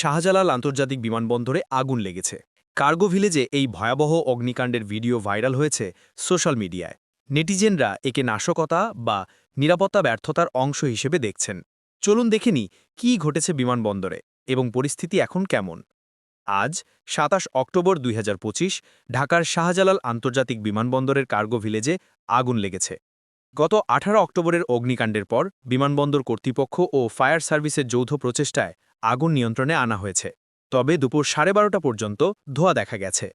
শাহজালাল আন্তর্জাতিক বিমানবন্দরে আগুন লেগেছে। কার্গো ভিলেজে এই ভয়াবহ অগ্নিকাণ্ডের ভিডিও ভাইরাল হয়েছে সোশ্যাল মিডিয়ায়। নেটিজেনরা একে নাশকতা বা নিরাপত্তা ব্যর্থতার অংশ হিসেবে দেখছেন। চলুন দেখে নি কী ঘটেছে বিমানবন্দরে এবং পরিস্থিতি এখন কেমন। আজ, সাতাশ অক্টোবর দুই হাজার পঁচিশ, ঢাকার শাহজালাল আন্তর্জাতিক বিমানবন্দরের কার্গো ভিলেজে আগুন লেগেছে। গত আঠারো অক্টোবরের অগ্নিকাণ্ডের পর বিমানবন্দর কর্তৃপক্ষ ও ফায়ার সার্ভিসের যৌথ প্রচেষ্টায় আগুন নিয়ন্ত্রণে আনা হয়েছে, তবে দুপুর সাড়ে বারোটা পর্যন্ত ধোঁয়া দেখা গেছে।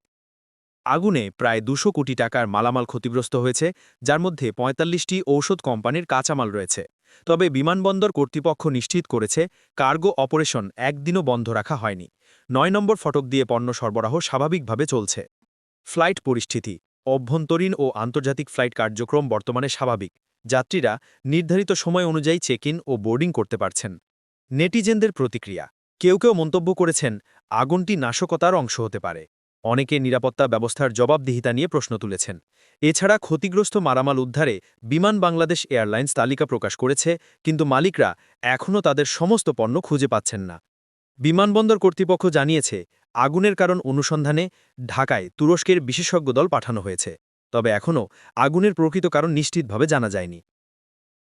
আগুনে প্রায় দুশো কোটি টাকার মালামাল ক্ষতিগ্রস্ত হয়েছে, যার মধ্যে পঁয়তাল্লিশটি ঔষধ কোম্পানির কাঁচামাল রয়েছে। তবে বিমানবন্দর কর্তৃপক্ষ নিশ্চিত করেছে, কার্গো অপারেশন একদিনও বন্ধ রাখা হয়নি। নয় নম্বর ফটক দিয়ে পণ্য সরবরাহ স্বাভাবিকভাবে চলছে। ফ্লাইট পরিস্থিতি অভ্যন্তরীণ ও আন্তর্জাতিক ফ্লাইট কার্যক্রম বর্তমানে স্বাভাবিক। যাত্রীরা নির্ধারিত সময় অনুযায়ী চেক ইন ও বোর্ডিং করতে পারছেন। নেটিজেনদের প্রতিক্রিয়া। কেউ কেউ মন্তব্য করেছেন, আগুনটি নাশকতার অংশ হতে পারে। অনেকে নিরাপত্তা ব্যবস্থার জবাবদিহিতা নিয়ে প্রশ্ন তুলেছেন। এছাড়া ক্ষতিগ্রস্ত মারামাল উদ্ধারে বিমান বাংলাদেশ এয়ারলাইন্স তালিকা প্রকাশ করেছে, কিন্তু মালিকরা এখনও তাদের সমস্ত পণ্য খুঁজে পাচ্ছেন না। বিমানবন্দর কর্তৃপক্ষ জানিয়েছে, আগুনের কারণ অনুসন্ধানে ঢাকায় তুরস্কের বিশেষজ্ঞ দল পাঠানো হয়েছে, তবে এখনও আগুনের প্রকৃত কারণ নিশ্চিতভাবে জানা যায়নি।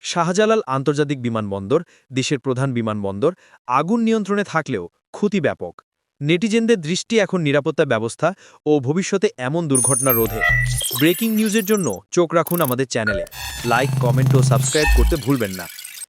শাহজালাল আন্তর্জাতিক বিমানবন্দর, দেশের প্রধান বিমানবন্দর, আগুন নিয়ন্ত্রণে থাকলেও ক্ষতি ব্যাপক। নেটিজেনদের দৃষ্টি এখন নিরাপত্তা ব্যবস্থা ও ভবিষ্যতে এমন দুর্ঘটনা রোধে। ব্রেকিং নিউজের জন্য চোখ রাখুন আমাদের চ্যানেলে। লাইক, কমেন্ট ও সাবস্ক্রাইব করতে ভুলবেন না।